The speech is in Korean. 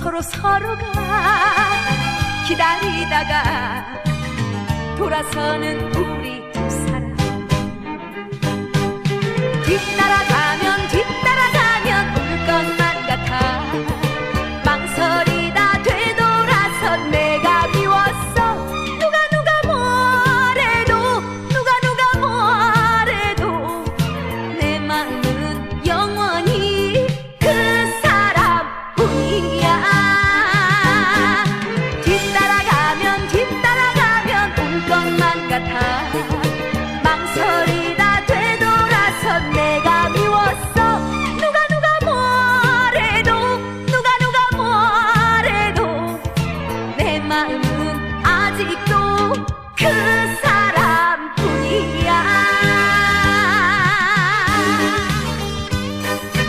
서로 서로가 기다리다가 돌아서는 우리 두 사람 뒤따라가면 뒤따라가면 올 것만 같아 망설이다 되돌아서 내가 미웠어 누가 누가 뭐래도 누가 누가 뭐래도 내 맘. 망설이다 되돌아서 내가 미웠어. 누가 누가 뭐래도 누가 누가 뭐래도 내 마음은 아직도 그